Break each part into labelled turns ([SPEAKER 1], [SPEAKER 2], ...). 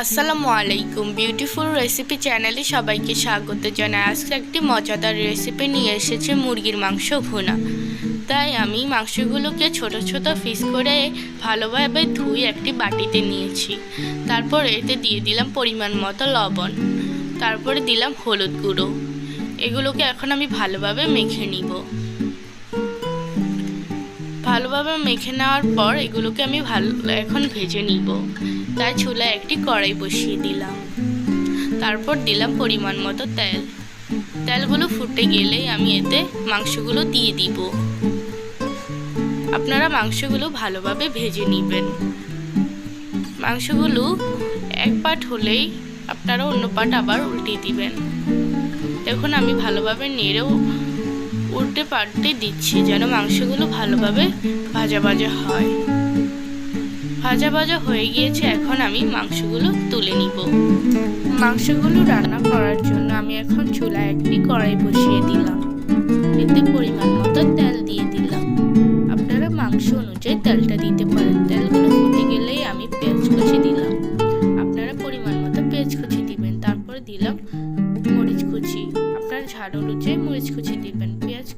[SPEAKER 1] আসসালামু আলাইকুম। Beautiful recipe চ্যানেলে সবাইকে স্বাগত জানাই। আজকে একটি মজাদার রেসিপি নিয়ে এসেছে মুরগির মাংস ভুনা। তাই আমি মাংসগুলোকে ছোট ছোট পিস করে ভালোভাবে ধুই একটি বাটিতে নিয়েছি। তারপর এতে দিয়ে দিলাম পরিমাণ মতো লবণ। তারপরে দিলাম হলুদ গুঁড়ো। এগুলোকে এখন আমি ভালোভাবে মেখে নিব। ভালোভাবে মেখে নেওয়ার পর এগুলোকে আমি ভালো এখন ভেজে নিব। তাই চুলায় একটি কড়াই বসিয়ে দিলাম। তারপর দিলাম পরিমাণ মতো তেল। তেলগুলো ফুটে গেলেই আমি এতে মাংসগুলো দিয়ে দিব। আপনারা মাংসগুলো ভালোভাবে ভেজে নেবেন। মাংসগুলো এক পাট হলেই আপনারা অন্য পাট আবার উল্টে দিবেন। দেখুন আমি ভালোভাবে নেড়েও উল্টে পাল্টে দিচ্ছি যেন মাংসগুলো ভালোভাবে ভাজা ভাজা হয়। ভাজা ভাজা হয়ে গিয়েছে, এখন আমি মাংসগুলো তুলে নিব। মাংসগুলো রান্না করার জন্য আমি এখন চুলায় একটি কড়াই বসিয়ে দিলাম। এতে পরিমাণ মতো তেল দিয়ে দিলাম। আপনারা মাংস অনুযায়ী তেলটা দিতে পারেন। তেলগুলো ফুটে গেলেই আমি পেঁয়াজ কুচি দিলাম। আপনারা পরিমাণ মতো পেঁয়াজ কুচি দিবেন। তারপর দিলাম মরিচ কুচি আপনার ঝাল অনুযায়ী মরিচ কুচি দিবেন।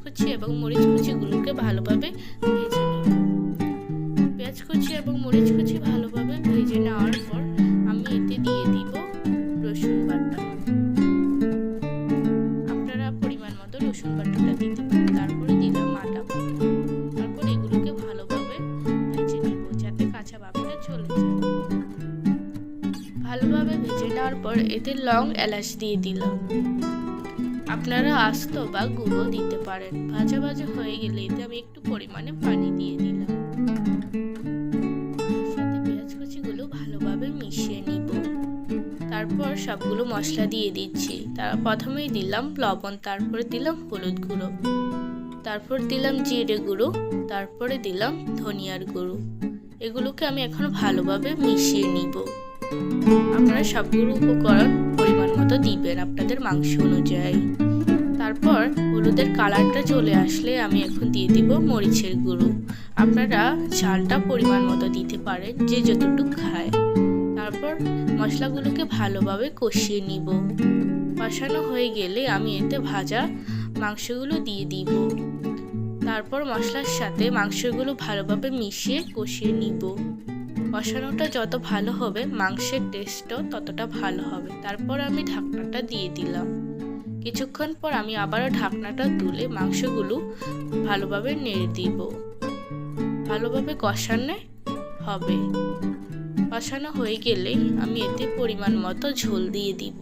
[SPEAKER 1] কুচি এবং মরিচ কুচিগুলোকে ভালোভাবে ভেজে নিব। পেঁয়াজ কুচি এবং মরিচ কুচি ভালোভাবে ভেজে নেওয়ার পর আমি এতে দিয়ে দিব রসুন বাটা। আপনারা পরিমাণ মতো রসুন বাটাটা দিতে পারেন। তারপরে দিলাম আটা তারপর এগুলোকে ভালোভাবে ভেজে নিব যাতে কাঁচা ভাবটা চলে যায়। ভালোভাবে ভেজে নেওয়ার পর এতে লং এলাচ দিয়ে দিলাম। আপনারা আস্ত বা গুঁড়ো দিতে পারেন। ভাজা ভাজা হয়ে গেলে এতে আমি একটু পরিমাণে পানি দিয়ে দিলাম। সাথে পেঁয়াজ ভালোভাবে মিশিয়ে নিব। তারপর সবগুলো মশলা দিয়ে দিচ্ছি। তার প্রথমেই দিলাম লবণ, তারপরে দিলাম হলুদ গুঁড়ো। তারপর দিলাম জিরে গুঁড়ো, তারপরে দিলাম ধনিয়ার গুঁড়ো। এগুলোকে আমি এখন ভালোভাবে মিশিয়ে নিব। আপনারা সবগুলো উপকরণ পরিমাণ মতো দিবেন আপনাদের মাংস অনুযায়ী। তারপর হলুদের কালারটা চলে আসলে আমি এখন দিয়ে দিব মরিচের গুঁড়ো। আপনারা ঝালটা পরিমাণ মতো দিতে পারেন, যে যতটুকু খায়। তারপর মশলাগুলোকে ভালোভাবে কষিয়ে নিব। কষানো হয়ে গেলে আমি এতে ভাজা মাংসগুলো দিয়ে দিব। তারপর মশলার সাথে মাংসগুলো ভালোভাবে মিশিয়ে কষিয়ে নিব। কষানোটা যত ভালো হবে, মাংসের টেস্টও ততটা ভালো হবে। তারপর আমি ঢাকনাটা দিয়ে দিলাম। কিছুক্ষণ পর আমি আবারও ঢাকনাটা তুলে মাংসগুলো ভালোভাবে নেড়ে দিব। ভালোভাবে কষানো হবে। কষানো হয়ে গেলে আমি এতে পরিমাণ মতো ঝোল দিয়ে দিব।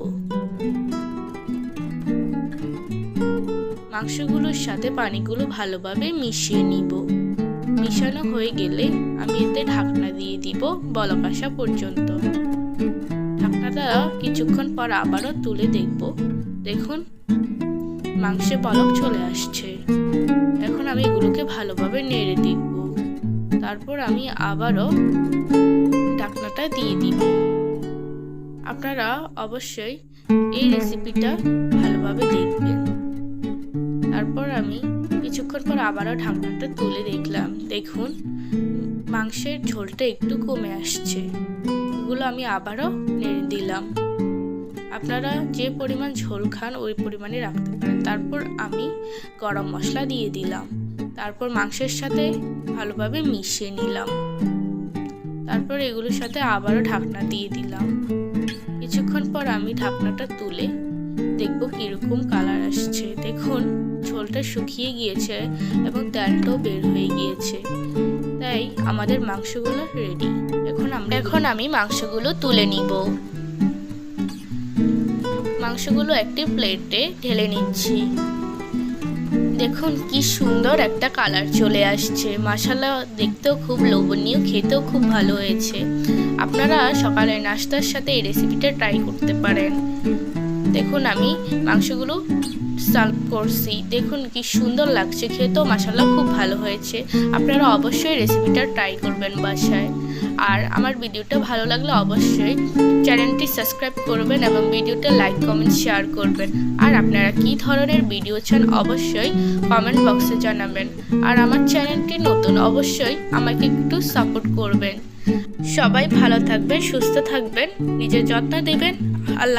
[SPEAKER 1] মাংসগুলোর সাথে পানিগুলো ভালোভাবে মিশিয়ে নিব। মিশানো হয়ে গেলে আমি এতে ঢাকনা দিয়ে দিব বলক আসা পর্যন্ত। ঢাকনাটা কিছুক্ষণ পর আবারও তুলে দেখব দেখুন, মাংসে বলক চলে আসছে। এখন আমি এগুলোকে ভালোভাবে নেড়ে দিব তারপর আমি আবারও ঢাকনাটা দিয়ে দিব। আপনারা অবশ্যই এই রেসিপিটা ভালোভাবে দেখবেন। তারপর আমি কিছুক্ষণ পর আবারও ঢাকনাটা তুলে দেখলাম। দেখুন, মাংসের ঝোলটা একটু কমে আসছে। এগুলো আমি আবারও নেড়ে দিলাম। আপনারা যে পরিমাণ ঝোল খান, ওই পরিমাণে রাখতে পারেন। তারপর আমি গরম মশলা দিয়ে দিলাম। তারপর মাংসের সাথে ভালোভাবে মিশিয়ে নিলাম। তারপর এগুলোর সাথে আবারও ঢাকনা দিয়ে দিলাম। কিছুক্ষণ পর আমি ঢাকনাটা তুলে দেখব কীরকম কালার আসছে। দেখুন, ঝোলটা শুকিয়ে গিয়েছে এবং তেলটাও বের হয়ে গিয়েছে। তাই আমাদের মাংসগুলো রেডি এখন আমরা এখন আমি মাংসগুলো তুলে নিব। মাংসগুলো একটি প্লেটে ঢেলে নিচ্ছি। দেখুন কি সুন্দর একটা কালার চলে আসছে। মশালা দেখতেও খুব লোভনীয়, খেতেও খুব ভালো হয়েছে। আপনারা সকালে নাস্তার সাথে এই রেসিপিটা ট্রাই করতে পারেন। দেখুন আমি মাংসগুলো সার্ভ করছি। দেখুন কি সুন্দর লাগছে, খেতেও মশালা খুব ভালো হয়েছে। আপনারা অবশ্যই রেসিপিটা ট্রাই করবেন বাসায়। আর আমার ভিডিওটা ভালো লাগলে অবশ্যই চ্যানেলটি সাবস্ক্রাইব করবেন এবং ভিডিওটা লাইক, কমেন্ট, শেয়ার করবেন। আর আপনারা কি ধরনের ভিডিও চান অবশ্যই কমেন্ট বক্সে জানাবেন। আর আমার চ্যানেলটি নতুন অবশ্যই আমাকে একটু সাপোর্ট করবেন। সবাই ভালো থাকবেন, সুস্থ থাকবেন, নিজের যত্ন দেবেন আল্লাহ